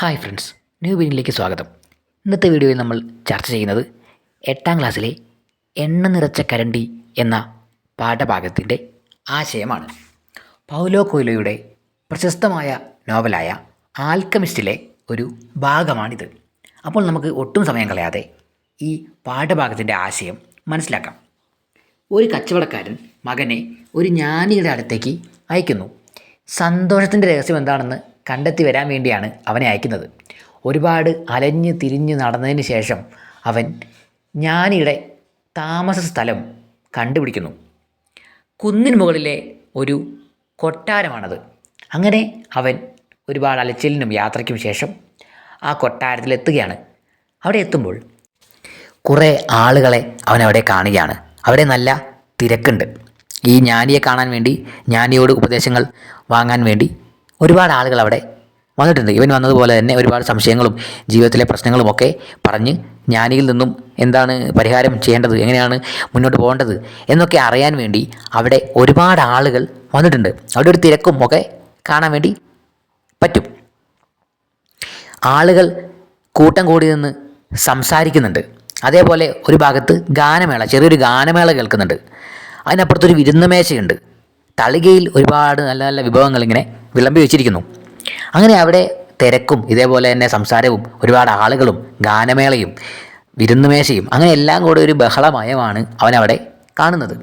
Hi friends new ബീനിലേക്ക് സ്വാഗതം. ഇന്നത്തെ വീഡിയോയിൽ നമ്മൾ ചർച്ച ചെയ്യുന്നത് എട്ടാം ക്ലാസ്സിലെ എണ്ണ നിറച്ച കരണ്ടി എന്ന പാഠഭാഗത്തിന്റെ ആശയമാണ്. പൗലോ കൊയ്ലോയുടെ പ്രശസ്തമായ നോവലായ ആൽക്കമിസ്റ്റിലെ ഒരു ഭാഗമാണിത്. അപ്പോൾ നമുക്ക് ഒട്ടും സമയം കളയാതെ ഈ പാഠഭാഗത്തിന്റെ ആശയം മനസ്സിലാക്കാം. ഒരു കച്ചവടക്കാരൻ മകനെ ഒരു ജ്ഞാനിയുടെ അടുത്തേക്ക് അയക്കുന്നു. സന്തോഷത്തിന്റെ രഹസ്യം എന്താണെന്ന് കണ്ടെത്തി വരാൻ വേണ്ടിയാണ് അവനെ അയക്കുന്നത്. ഒരുപാട് അലഞ്ഞ് തിരിഞ്ഞ് നടന്നതിന് ശേഷം അവൻ ജ്ഞാനിയുടെ താമസ സ്ഥലം കണ്ടുപിടിക്കുന്നു. കുന്നിന് മുകളിലെ ഒരു കൊട്ടാരമാണത്. അങ്ങനെ അവൻ ഒരുപാട് അലച്ചിലിനും യാത്രയ്ക്കും ശേഷം ആ കൊട്ടാരത്തിലെത്തുകയാണ് അവിടെ എത്തുമ്പോൾ കുറേ ആളുകളെ അവൻ അവിടെ കാണുകയാണ്. അവിടെ നല്ല തിരക്കുണ്ട്. ഈ ജ്ഞാനിയെ കാണാൻ വേണ്ടി ജ്ഞാനിയോട് ഉപദേശങ്ങൾ വാങ്ങാൻ വേണ്ടി ഒരുപാട് ആളുകൾ അവിടെ വന്നിട്ടുണ്ട്. ഇവൻ വന്നതുപോലെ തന്നെ ഒരുപാട് സംശയങ്ങളും ജീവിതത്തിലെ പ്രശ്നങ്ങളും ഒക്കെ പറഞ്ഞ് ജ്ഞാനിയിൽ നിന്നും എന്താണ് പരിഹാരം ചെയ്യേണ്ടത് എങ്ങനെയാണ് മുന്നോട്ട് പോകേണ്ടത് എന്നൊക്കെ അറിയാൻ വേണ്ടി അവിടെ ഒരുപാട് ആളുകൾ വന്നിട്ടുണ്ട്. അവിടെ ഒരു തിരക്കും ഒക്കെ കാണാൻ വേണ്ടി പറ്റും. ആളുകൾ കൂട്ടം കൂടി നിന്ന് സംസാരിക്കുന്നുണ്ട്. അതേപോലെ ഒരു ഭാഗത്ത് ഗാനമേള ചെറിയൊരു ഗാനമേള കേൾക്കുന്നുണ്ട്. അതിനപ്പുറത്തൊരു വിരുന്നമേശയുണ്ട്. തളികയിൽ ഒരുപാട് നല്ല നല്ല വിഭവങ്ങൾ ഇങ്ങനെ വിളമ്പി വെച്ചിരിക്കുന്നു. അങ്ങനെ അവിടെ തിരക്കും ഇതേപോലെ തന്നെ സംസാരവും ഒരുപാട് ആളുകളും ഗാനമേളയും വിരുന്നുമേശയും അങ്ങനെ എല്ലാം കൂടെ ഒരു ബഹളമയമാണ് അവനവിടെ കാണുന്നത്.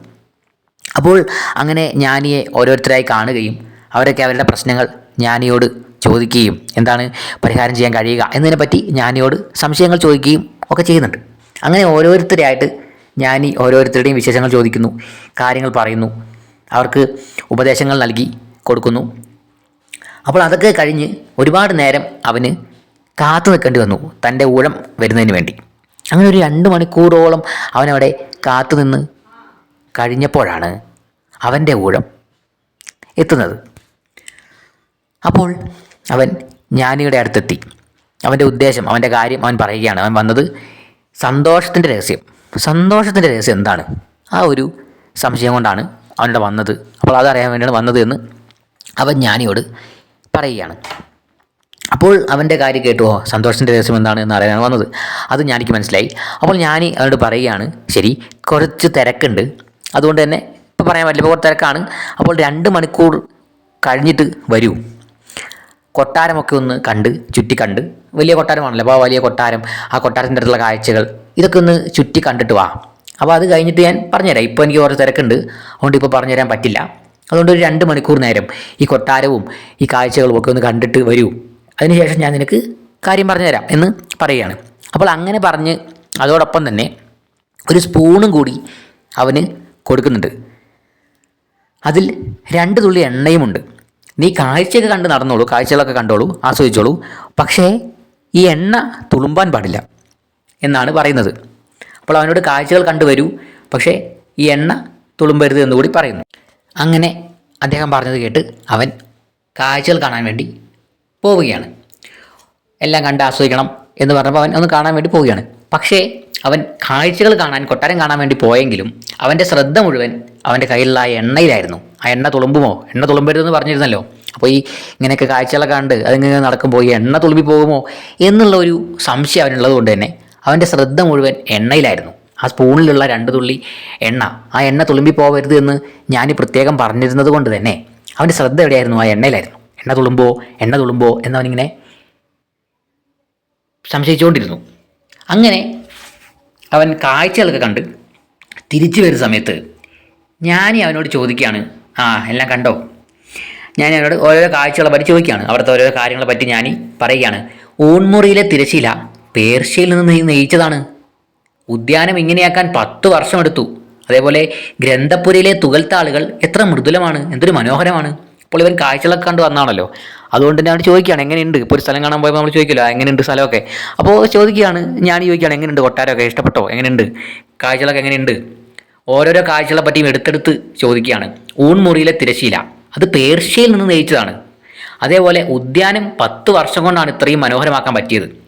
അപ്പോൾ അങ്ങനെ ജ്ഞാനിയെ ഓരോരുത്തരായി കാണുകയും അവരൊക്കെ അവരുടെ പ്രശ്നങ്ങൾ ജ്ഞാനിയോട് ചോദിക്കുകയും എന്താണ് പരിഹാരം ചെയ്യാൻ കഴിയുക എന്നതിനെപ്പറ്റി ജ്ഞാനിയോട് സംശയങ്ങൾ ചോദിക്കുകയും ഒക്കെ ചെയ്യുന്നുണ്ട്. അങ്ങനെ ഓരോരുത്തരായിട്ട് ജ്ഞാനി ഓരോരുത്തരുടെയും വിശേഷങ്ങൾ ചോദിക്കുന്നു കാര്യങ്ങൾ പറയുന്നു അവർക്ക് ഉപദേശങ്ങൾ നൽകി കൊടുക്കുന്നു. അപ്പോൾ അതൊക്കെ കഴിഞ്ഞ് ഒരുപാട് നേരം അവന് കാത്തു നിൽക്കേണ്ടി വന്നു. തന്റെ ഊഴം വരുന്നതിന് വേണ്ടി. അങ്ങനെ ഒരു രണ്ട് മണിക്കൂറോളം അവനവിടെ കാത്തു നിന്ന് കഴിഞ്ഞപ്പോഴാണ് അവന്റെ ഊഴം എത്തുന്നത്. അപ്പോൾ അവൻ ജ്ഞാനിയുടെ അടുത്തെത്തി. അവന്റെ ഉദ്ദേശം അവന്റെ കാര്യം അവൻ പറയുകയാണ്. അവൻ വന്നത് സന്തോഷത്തിന്റെ രഹസ്യം. സന്തോഷത്തിന്റെ രഹസ്യം എന്താണ്? ആ ഒരു സംശയം കൊണ്ടാണ് അവനോട് വന്നത്. അപ്പോൾ അതറിയാൻ വേണ്ടിയാണ് വന്നത് എന്ന് അവൻ ജ്ഞാനിയോട് പറയുകയാണ്. അപ്പോൾ അവന്റെ കാര്യം കേട്ടു. ഓ സന്തോഷത്തിന്റെ രഹസ്യം എന്താണ് എന്ന് അറിയാനാണ് വന്നത്. അത് ഞാനിക്ക് മനസ്സിലായി. അപ്പോൾ ഞാൻ അവനോട് പറയുകയാണ് ശരി കുറച്ച് തിരക്കുണ്ട്. അതുകൊണ്ട് തന്നെ ഇപ്പോൾ പറയാൻ പറ്റില്ല. ഇപ്പോൾ തിരക്കാണ്. അപ്പോൾ രണ്ട് മണിക്കൂർ കഴിഞ്ഞിട്ട് വരൂ. കൊട്ടാരമൊക്കെ ഒന്ന് കണ്ട് ചുറ്റി കണ്ട്. വലിയ കൊട്ടാരമാണല്ലോ. അപ്പോൾ ആ വലിയ കൊട്ടാരം ആ കൊട്ടാരത്തിന്റെ അടുത്തുള്ള കാഴ്ചകൾ ഇതൊക്കെ ഒന്ന് ചുറ്റി കണ്ടിട്ട് വാ. അപ്പോൾ അത് കഴിഞ്ഞിട്ട് ഞാൻ പറഞ്ഞുതരാം. ഇപ്പോൾ എനിക്ക് കുറച്ച് തിരക്കുണ്ട്. അതുകൊണ്ട് ഇപ്പോൾ പറഞ്ഞുതരാൻ പറ്റില്ല. അതുകൊണ്ട് ഒരു രണ്ട് മണിക്കൂർ നേരം ഈ കൊട്ടാരവും ഈ കാഴ്ചകളും ഒക്കെ ഒന്ന് കണ്ടിട്ട് വരൂ. അതിനുശേഷം ഞാൻ നിനക്ക് കാര്യം പറഞ്ഞുതരാം എന്ന് പറയുകയാണ്. അപ്പോൾ അങ്ങനെ പറഞ്ഞ് അതോടൊപ്പം തന്നെ ഒരു സ്പൂണും കൂടി അവന് കൊടുക്കുന്നുണ്ട്. അതിൽ രണ്ട് തുള്ളി എണ്ണയുമുണ്ട്. നീ കാഴ്ചയൊക്കെ കണ്ട് നടന്നോളൂ കാഴ്ചകളൊക്കെ കണ്ടോളൂ ആസ്വദിച്ചോളൂ. പക്ഷേ ഈ എണ്ണ തുളുമ്പാൻ പാടില്ല എന്നാണ് പറയുന്നത്. അപ്പോൾ അവനോട് കാഴ്ചകൾ കണ്ടുവരൂ പക്ഷേ ഈ എണ്ണ തുളുമ്പരുത് എന്നുകൂടി പറയുന്നു. അങ്ങനെ അദ്ദേഹം പറഞ്ഞത് കേട്ട് അവൻ കാഴ്ചകൾ കാണാൻ വേണ്ടി പോവുകയാണ്. എല്ലാം കണ്ട് ആസ്വദിക്കണം എന്ന് പറഞ്ഞപ്പോൾ അവൻ ഒന്ന് കാണാൻ വേണ്ടി പോവുകയാണ്. പക്ഷേ അവൻ കാഴ്ചകൾ കാണാൻ കൊട്ടാരം കാണാൻ വേണ്ടി പോയെങ്കിലും അവന്റെ ശ്രദ്ധ മുഴുവൻ അവന്റെ കയ്യിലുള്ള ആ എണ്ണയിലായിരുന്നു. ആ എണ്ണ തുളുമ്പുമോ? എണ്ണ തുളുമ്പരുതെന്ന് പറഞ്ഞിരുന്നല്ലോ. അപ്പോൾ ഈ ഇങ്ങനെയൊക്കെ കാഴ്ചകളൊക്കെ കണ്ട് അതിങ്ങനെ നടക്കുമ്പോൾ ഈ എണ്ണ തുളുമ്പി പോകുമോ എന്നുള്ള ഒരു സംശയം അവനുള്ളത് കൊണ്ട് തന്നെ അവന്റെ ശ്രദ്ധ മുഴുവൻ എണ്ണയിലായിരുന്നു. ആ സ്പൂണിലുള്ള രണ്ട് തുള്ളി എണ്ണ. ആ എണ്ണ തുളുമ്പി പോകരുത് എന്ന് ഞാൻ പ്രത്യേകം പറഞ്ഞിരുന്നത് കൊണ്ട് തന്നെ അവന്റെ ശ്രദ്ധ എവിടെയായിരുന്നു? ആ എണ്ണയിലായിരുന്നു. എണ്ണ തുളുമ്പോ എണ്ണ തുളുമ്പോ എന്നവനിങ്ങനെ സംശയിച്ചുകൊണ്ടിരുന്നു. അങ്ങനെ അവൻ കാഴ്ചകളൊക്കെ കണ്ട് തിരിച്ചു വരുന്ന സമയത്ത് ഞാൻ അവനോട് ചോദിക്കുകയാണ് ആ എല്ലാം കണ്ടോ? ഞാൻ അവനോട് ഓരോരോ കാഴ്ചകളെ പറ്റി ചോദിക്കുകയാണ്. അവിടുത്തെ ഓരോരോ കാര്യങ്ങളെ പറ്റി ഞാൻ പറയുകയാണ്. ഊൺമുറിയിലെ തിരശീല പേർഷ്യയിൽ നിന്ന് നെയ്യിച്ചതാണ്. ഉദ്യാനം ഇങ്ങനെയാക്കാൻ പത്ത് വർഷമെടുത്തു അതേപോലെ ഗ്രന്ഥപുരയിലെ തുകൽത്താളുകൾ എത്ര മൃദുലമാണ് എന്തൊരു മനോഹരമാണ്. അപ്പോൾ ഇവൻ കാഴ്ചകളൊക്കെ കണ്ട് വന്നാണല്ലോ. അതുകൊണ്ട് ഞാൻ ചോദിക്കുകയാണ് എങ്ങനെയുണ്ട്? ഇപ്പോൾ ഒരു സ്ഥലം കാണാൻ പോയപ്പോൾ നമ്മൾ ചോദിക്കില്ല എങ്ങനെയുണ്ട് സ്ഥലമൊക്കെ? അപ്പോൾ ചോദിക്കുകയാണ് ഞാൻ ചോദിക്കുകയാണ് എങ്ങനെയുണ്ട് കൊട്ടാരമൊക്കെ? ഇഷ്ടപ്പെട്ടോ? എങ്ങനെയുണ്ട്? കാഴ്ചകളൊക്കെ എങ്ങനെയുണ്ട്? ഓരോരോ കാഴ്ചകളെ പറ്റിയും എടുത്തെടുത്ത് ചോദിക്കുകയാണ്. ഊൺമുറിയിലെ തിരശീല അത് പേർഷ്യയിൽ നിന്ന് നയിച്ചതാണ്. അതേപോലെ ഉദ്യാനം പത്ത് വർഷം കൊണ്ടാണ് ഇത്രയും മനോഹരമാക്കാൻ പറ്റിയത്.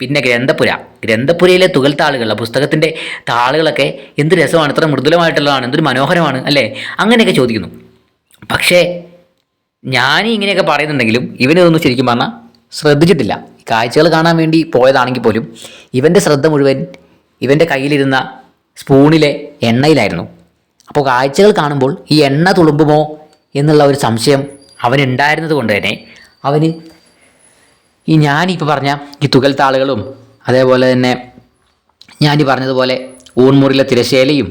പിന്നെ ഗ്രന്ഥപുര. ഗ്രന്ഥപുരയിലെ തുകൽ താളുകൾ ആ പുസ്തകത്തിന്റെ താളുകളൊക്കെ എന്ത് രസമാണ് ഇത്ര മൃദുലമായിട്ടുള്ളതാണ് എന്തൊരു മനോഹരമാണ് അല്ലേ? അങ്ങനെയൊക്കെ ചോദിക്കുന്നു. പക്ഷേ ഞാൻ ഇങ്ങനെയൊക്കെ പറയുന്നുണ്ടെങ്കിലും ഇവനതൊന്നും ശരിക്കും പറഞ്ഞാൽ ശ്രദ്ധിച്ചിട്ടില്ല. കാഴ്ചകൾ കാണാൻ വേണ്ടി പോയതാണെങ്കിൽ പോലും ഇവന്റെ ശ്രദ്ധ മുഴുവൻ ഇവന്റെ കയ്യിലിരുന്ന സ്പൂണിലെ എണ്ണയിലായിരുന്നു. അപ്പോൾ കാഴ്ചകൾ കാണുമ്പോൾ ഈ എണ്ണ തുളുമ്പുമോ എന്നുള്ള ഒരു സംശയം അവനുണ്ടായിരുന്നത് കൊണ്ട് തന്നെ അവന് ഈ ഞാനിപ്പോൾ പറഞ്ഞ ഈ തുകൽ താളുകളും അതേപോലെ തന്നെ ഞാൻ പറഞ്ഞതുപോലെ ഊൺമുറിയിലെ തിരശേലയും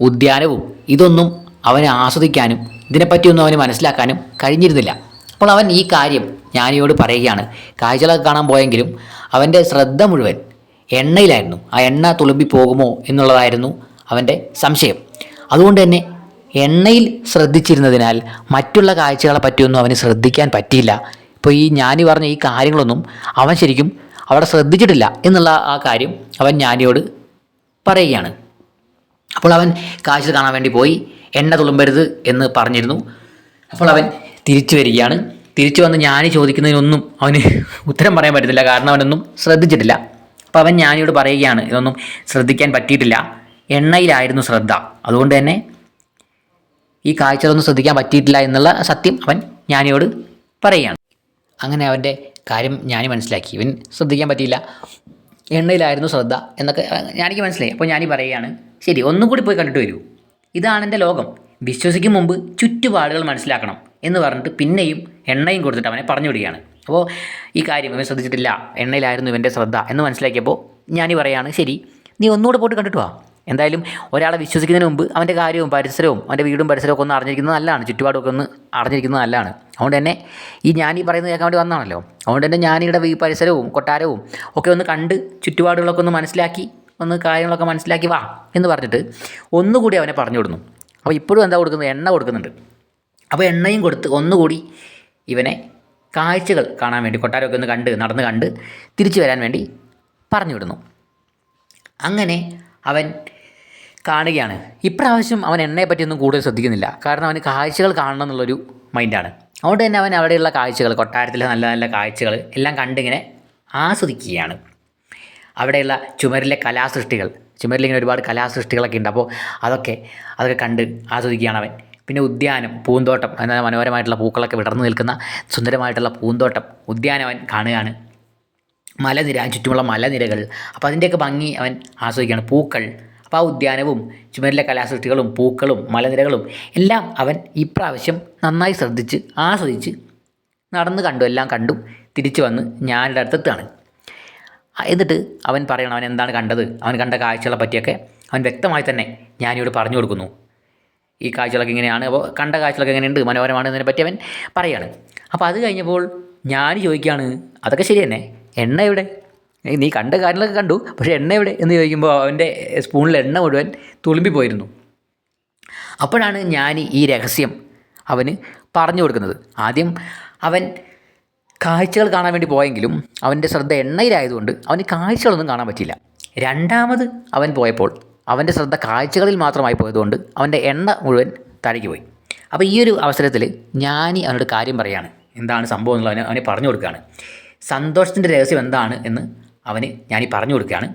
ഉദ്യാനവും ഇതൊന്നും അവനെ ആസ്വദിക്കാനും ഇതിനെപ്പറ്റിയൊന്നും അവന് മനസ്സിലാക്കാനും കഴിഞ്ഞിരുന്നില്ല. അപ്പോൾ അവൻ ഈ കാര്യം ജ്ഞാനിയോട് പറയുകയാണ്. കാഴ്ചകളൊക്കെ കാണാൻ പോയെങ്കിലും അവന്റെ ശ്രദ്ധ മുഴുവൻ എണ്ണയിലായിരുന്നു. ആ എണ്ണ തുളുമ്പി പോകുമോ എന്നുള്ളതായിരുന്നു അവന്റെ സംശയം. അതുകൊണ്ട് തന്നെ എണ്ണയിൽ ശ്രദ്ധിച്ചിരുന്നതിനാൽ മറ്റുള്ള കാഴ്ചകളെ പറ്റിയൊന്നും അവന് ശ്രദ്ധിക്കാൻ പറ്റിയില്ല. ഇപ്പോൾ ഈ ജ്ഞാനി പറഞ്ഞ ഈ കാര്യങ്ങളൊന്നും അവൻ ശരിക്കും അവിടെ ശ്രദ്ധിച്ചിട്ടില്ല എന്നുള്ള ആ കാര്യം അവൻ ജ്ഞാനിയോട് പറയുകയാണ്. അപ്പോൾ അവൻ കാശ് കാണാൻ വേണ്ടി പോയി എണ്ണ തുളുമ്പരുത് എന്ന് പറഞ്ഞിരുന്നു. അപ്പോൾ അവൻ തിരിച്ചു വരികയാണ്. തിരിച്ചു വന്ന് ജ്ഞാനി ചോദിക്കുന്നതിനൊന്നും അവന് ഉത്തരം പറയാൻ പറ്റുന്നില്ല കാരണം അവനൊന്നും ശ്രദ്ധിച്ചിട്ടില്ല. അപ്പോൾ അവൻ ജ്ഞാനിയോട് പറയുകയാണ് ഇതൊന്നും ശ്രദ്ധിക്കാൻ പറ്റിയിട്ടില്ല. എണ്ണയിലായിരുന്നു ശ്രദ്ധ. അതുകൊണ്ട് തന്നെ ഈ കാഴ്ചകളൊന്നും ശ്രദ്ധിക്കാൻ പറ്റിയിട്ടില്ല എന്നുള്ള സത്യം അവൻ ജ്ഞാനിയോട് പറയുകയാണ്. അങ്ങനെ അവന്റെ കാര്യം ഞാനി മനസ്സിലാക്കി. ഇവൻ ശ്രദ്ധിക്കാൻ പറ്റിയില്ല. എണ്ണയിലായിരുന്നു ശ്രദ്ധ എന്നൊക്കെ ഞാനിക്ക് മനസ്സിലായി. അപ്പോൾ ഞാനീ പറയുകയാണ് ശരി ഒന്നും കൂടി പോയി കണ്ടിട്ട് വരൂ. ഇതാണ് എന്റെ ലോകം. വിശ്വസിക്കും മുമ്പ് ചുറ്റുപാടുകൾ മനസ്സിലാക്കണം എന്ന് പറഞ്ഞിട്ട് പിന്നെയും എണ്ണയും കൊടുത്തിട്ട് അവനെ പറഞ്ഞു വിടുകയാണ്. അപ്പോൾ ഈ കാര്യം ഇവൻ ശ്രദ്ധിച്ചിട്ടില്ല. എണ്ണയിലായിരുന്നു ഇവന്റെ ശ്രദ്ധ എന്ന് മനസ്സിലാക്കിയപ്പോൾ ഞാനീ പറയുകയാണ് ശരി നീ ഒന്നുകൂടെ പോയിട്ട് കണ്ടിട്ട് വാ. എന്തായാലും ഒരാളെ വിശ്വസിക്കുന്നതിന് മുമ്പ് അവന്റെ കാര്യവും പരിസരവും അവന്റെ വീടും പരിസരവും ഒക്കെ ഒന്ന് അറിഞ്ഞിരിക്കുന്നത് നല്ലതാണ്. ചുറ്റുപാടുമൊക്കെ ഒന്ന് അറിഞ്ഞിരിക്കുന്നത് നല്ലതാണ്. അതുകൊണ്ട് തന്നെ ഈ ഞാനീ പറയുന്നത് കേൾക്കാൻ വേണ്ടി വന്നതാണല്ലോ. അതുകൊണ്ട് തന്നെ ഞാനിവിടെ ഈ പരിസരവും കൊട്ടാരവും ഒക്കെ ഒന്ന് കണ്ട് ചുറ്റുപാടുകളൊക്കെ ഒന്ന് മനസ്സിലാക്കി ഒന്ന് കാര്യങ്ങളൊക്കെ മനസ്സിലാക്കി വാ എന്ന് പറഞ്ഞിട്ട് ഒന്നുകൂടി അവനെ പറഞ്ഞു വിടുന്നു അപ്പോൾ ഇപ്പോഴും എന്താ കൊടുക്കുന്നത്? എണ്ണ കൊടുക്കുന്നുണ്ട്. അപ്പോൾ എണ്ണയും കൊടുത്ത് ഒന്നുകൂടി ഇവനെ കാഴ്ചകൾ കാണാൻ വേണ്ടി കൊട്ടാരമൊക്കെ ഒന്ന് കണ്ട് നടന്ന് കണ്ട് തിരിച്ചു വരാൻ വേണ്ടി പറഞ്ഞു വിടുന്നു. അങ്ങനെ അവൻ കാണുകയാണ്. ഇപ്രാവശ്യം അവൻ എണ്ണയെ പറ്റിയൊന്നും കൂടുതൽ ശ്രദ്ധിക്കുന്നില്ല. കാരണം അവന് കാഴ്ചകൾ കാണണം എന്നുള്ളൊരു മൈൻഡാണ്. അതുകൊണ്ട് തന്നെ അവൻ അവിടെയുള്ള കാഴ്ചകൾ കൊട്ടാരത്തിലെ നല്ല നല്ല കാഴ്ചകൾ എല്ലാം കണ്ടിങ്ങനെ ആസ്വദിക്കുകയാണ്. അവിടെയുള്ള ചുമരിലെ കലാസൃഷ്ടികൾ ചുമരിലിങ്ങനെ ഒരുപാട് കലാസൃഷ്ടികളൊക്കെ ഉണ്ട്. അപ്പോൾ അതൊക്കെ അതൊക്കെ കണ്ട് ആസ്വദിക്കുകയാണ് അവൻ. പിന്നെ ഉദ്യാനം പൂന്തോട്ടം എന്ന മനോഹരമായിട്ടുള്ള പൂക്കളൊക്കെ വിടർന്നു നിൽക്കുന്ന സുന്ദരമായിട്ടുള്ള പൂന്തോട്ടം ഉദ്യാനം അവൻ കാണുകയാണ്. മലനിര ചുറ്റുമുള്ള മലനിരകൾ. അപ്പോൾ അതിന്റെയൊക്കെ ഭംഗി അവൻ ആസ്വദിക്കുകയാണ്. പൂക്കൾ. അപ്പോൾ ആ ഉദ്യാനവും ചുമരിലെ കലാസൃഷ്ടികളും പൂക്കളും മലനിരകളും എല്ലാം അവൻ ഇപ്രാവശ്യം നന്നായി ശ്രദ്ധിച്ച് ആസ്വദിച്ച് നടന്ന് കണ്ടു. എല്ലാം കണ്ടു തിരിച്ചു വന്ന് ഞാനിവിടെ അടുത്തെത്താണ് എന്നിട്ട് അവൻ പറയണം അവൻ എന്താണ് കണ്ടത്? അവൻ കണ്ട കാഴ്ചകളെ പറ്റിയൊക്കെ അവൻ വ്യക്തമായി തന്നെ ഞാനിവിടെ പറഞ്ഞു കൊടുക്കുന്നു. ഈ കാഴ്ചകളൊക്കെ ഇങ്ങനെയാണ്. അപ്പോൾ കണ്ട കാഴ്ചകളൊക്കെ എങ്ങനെയുണ്ട്? മനോഹരമാണ് എന്നതിനെ പറ്റി അവൻ പറയുകയാണ്. അപ്പോൾ അത് കഴിഞ്ഞപ്പോൾ ഞാൻ ചോദിക്കുകയാണ് അതൊക്കെ ശരി തന്നെ എണ്ണ എവിടെ? നീ കണ്ട കാര്യങ്ങളൊക്കെ കണ്ടു. പക്ഷേ എണ്ണ എവിടെ? എന്ന് ചോദിക്കുമ്പോൾ അവന്റെ സ്പൂണിൽ എണ്ണ മുഴുവൻ തുളുമ്പി പോയിരുന്നു. അപ്പോഴാണ് ഞാൻ ഈ രഹസ്യം അവന് പറഞ്ഞു കൊടുക്കുന്നത്. ആദ്യം അവൻ കാഴ്ചകൾ കാണാൻ വേണ്ടി പോയെങ്കിലും അവന്റെ ശ്രദ്ധ എണ്ണയിലായതുകൊണ്ട് അവന് കാഴ്ചകളൊന്നും കാണാൻ പറ്റില്ല രണ്ടാമത് അവൻ പോയപ്പോൾ അവന്റെ ശ്രദ്ധ കാഴ്ചകളിൽ മാത്രമായി പോയതുകൊണ്ട് അവന്റെ എണ്ണ മുഴുവൻ താഴേക്ക് പോയി. അപ്പോൾ ഈ ഒരു അവസരത്തിൽ ഞാൻ അവനോട് കാര്യം പറയാണ്. എന്താണ് സംഭവം എന്നുള്ളത് അവനെ പറഞ്ഞു കൊടുക്കുകയാണ്. സന്തോഷത്തിന്റെ രഹസ്യം എന്താണ് എന്ന് അവന് ഞാനീ പറഞ്ഞു കൊടുക്കുകയാണ്.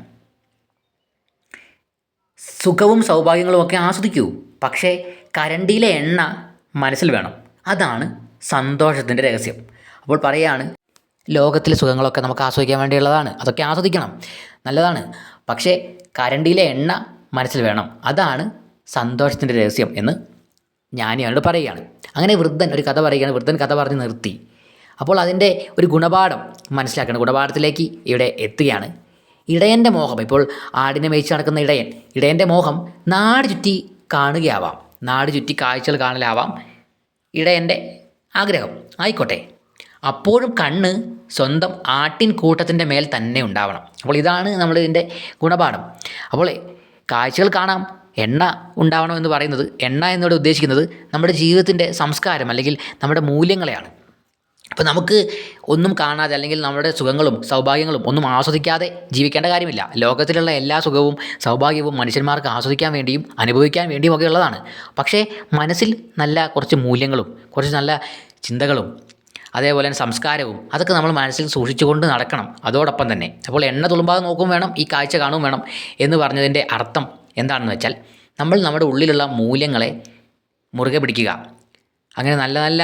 സുഖവും സൗഭാഗ്യങ്ങളും ഒക്കെ ആസ്വദിക്കൂ. പക്ഷേ കരണ്ടിയിലെ എണ്ണ മനസ്സിൽ വേണം. അതാണ് സന്തോഷത്തിന്റെ രഹസ്യം. അപ്പോൾ പറയാണ് ലോകത്തിലെ സുഖങ്ങളൊക്കെ നമുക്ക് ആസ്വദിക്കാൻ വേണ്ടിയുള്ളതാണ്. അതൊക്കെ ആസ്വദിക്കണം. നല്ലതാണ്. പക്ഷേ കരണ്ടിയിലെ എണ്ണ മനസ്സിൽ വേണം. അതാണ് സന്തോഷത്തിന്റെ രഹസ്യം എന്ന് ഞാൻ അവനോട് പറയുകയാണ്. അങ്ങനെ വൃദ്ധൻ ഒരു കഥ പറയുകയാണ്. വൃദ്ധൻ കഥ പറഞ്ഞ് നിർത്തി. അപ്പോൾ അതിന്റെ ഒരു ഗുണപാഠം മനസ്സിലാക്കണം ഗുണപാഠത്തിലേക്ക് ഇവിടെ എത്തുകയാണ്. ഇടയന്റെ മോഹം. ഇപ്പോൾ ആടിനെ മേയിച്ച് നടക്കുന്ന ഇടയൻ. ഇടയന്റെ മോഹം നാട് ചുറ്റി കാണുകയാവാം. നാട് ചുറ്റി കാഴ്ചകൾ കാണലാവാം. ഇടയന്റെ ആഗ്രഹം. ആയിക്കോട്ടെ. അപ്പോഴും കണ്ണ് സ്വന്തം ആട്ടിൻ കൂട്ടത്തിന്റെ മേൽ തന്നെ ഉണ്ടാവണം. അപ്പോൾ ഇതാണ് നമ്മൾ ഇതിന്റെ ഗുണപാഠം. അപ്പോൾ കാഴ്ചകൾ കാണാം. എണ്ണ ഉണ്ടാവണം എന്ന് പറയുന്നത് എണ്ണ എന്നോട് ഉദ്ദേശിക്കുന്നത് നമ്മുടെ ജീവിതത്തിന്റെ സംസ്കാരം അല്ലെങ്കിൽ നമ്മുടെ മൂല്യങ്ങളെയാണ്. അപ്പോൾ നമുക്ക് ഒന്നും കാണാതെ അല്ലെങ്കിൽ നമ്മുടെ സുഖങ്ങളും സൗഭാഗ്യങ്ങളും ഒന്നും ആസ്വദിക്കാതെ ജീവിക്കേണ്ട കാര്യമില്ല. ലോകത്തിലുള്ള എല്ലാ സുഖവും സൗഭാഗ്യവും മനുഷ്യന്മാർക്ക് ആസ്വദിക്കാൻ വേണ്ടിയും അനുഭവിക്കാൻ വേണ്ടിയും ഒക്കെ ഉള്ളതാണ്. പക്ഷേ മനസ്സിൽ നല്ല കുറച്ച് മൂല്യങ്ങളും കുറച്ച് നല്ല ചിന്തകളും അതേപോലെ തന്നെ സംസ്കാരവും അതൊക്കെ നമ്മൾ മനസ്സിൽ സൂക്ഷിച്ചുകൊണ്ട് നടക്കണം. അതോടൊപ്പം തന്നെ അപ്പോൾ എണ്ണ തുളുമ്പാതെ നോക്കും വേണം ഈ കാഴ്ച കാണും വേണം എന്ന് പറഞ്ഞതിന്റെ അർത്ഥം എന്താണെന്ന് വെച്ചാൽ നമ്മൾ നമ്മുടെ ഉള്ളിലുള്ള മൂല്യങ്ങളെ മുറുകെ പിടിക്കുക. അങ്ങനെ നല്ല നല്ല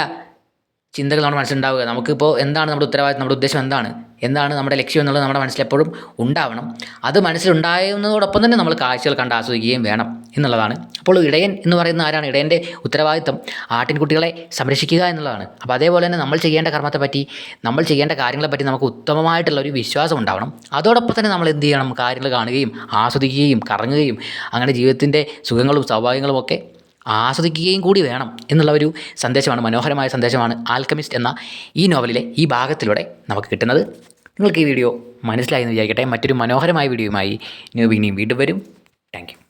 ചിന്തകൾ നമ്മുടെ മനസ്സിലുണ്ടാവുക. നമുക്കിപ്പോൾ എന്താണ് നമ്മുടെ ഉത്തരവാദിത്വം നമ്മുടെ ഉദ്ദേശം എന്താണ്? എന്താണ് നമ്മുടെ ലക്ഷ്യം എന്നുള്ളത് നമ്മുടെ മനസ്സിലെപ്പോഴും ഉണ്ടാവണം. അത് മനസ്സിലുണ്ടാകുന്നതോടൊപ്പം തന്നെ നമ്മൾ കാഴ്ചകൾ കണ്ട് ആസ്വദിക്കുകയും വേണം എന്നുള്ളതാണ്. അപ്പോൾ ഇടയൻ എന്ന് പറയുന്ന ആരാണ്? ഇടയന്റെ ഉത്തരവാദിത്വം ആട്ടിൻകുട്ടികളെ സംരക്ഷിക്കുക എന്നുള്ളതാണ്. അപ്പോൾ അതേപോലെ തന്നെ നമ്മൾ ചെയ്യേണ്ട കർമ്മത്തെ പറ്റി നമ്മൾ ചെയ്യേണ്ട കാര്യങ്ങളെപ്പറ്റി നമുക്ക് ഉത്തമമായിട്ടുള്ള ഒരു വിശ്വാസം ഉണ്ടാവണം. അതോടൊപ്പം തന്നെ നമ്മൾ എന്ത് ചെയ്യണം? കാര്യങ്ങൾ കാണുകയും ആസ്വദിക്കുകയും കറങ്ങുകയും അങ്ങനെ ജീവിതത്തിന്റെ സുഖങ്ങളും സൗഭാഗ്യങ്ങളും ഒക്കെ ആസ്വദിക്കുകയും കൂടി വേണം എന്നുള്ള ഒരു സന്ദേശമാണ് മനോഹരമായ സന്ദേശമാണ് ആൽക്കമിസ്റ്റ് എന്ന ഈ നോവലിലെ ഈ ഭാഗത്തിലൂടെ നമുക്ക് കിട്ടുന്നത്. നിങ്ങൾക്ക് ഈ വീഡിയോ മനസ്സിലായി എന്ന് വിചാരിക്കട്ടെ. മറ്റൊരു മനോഹരമായ വീഡിയോയുമായി ന്യൂ വീണ്ടും വരും. താങ്ക്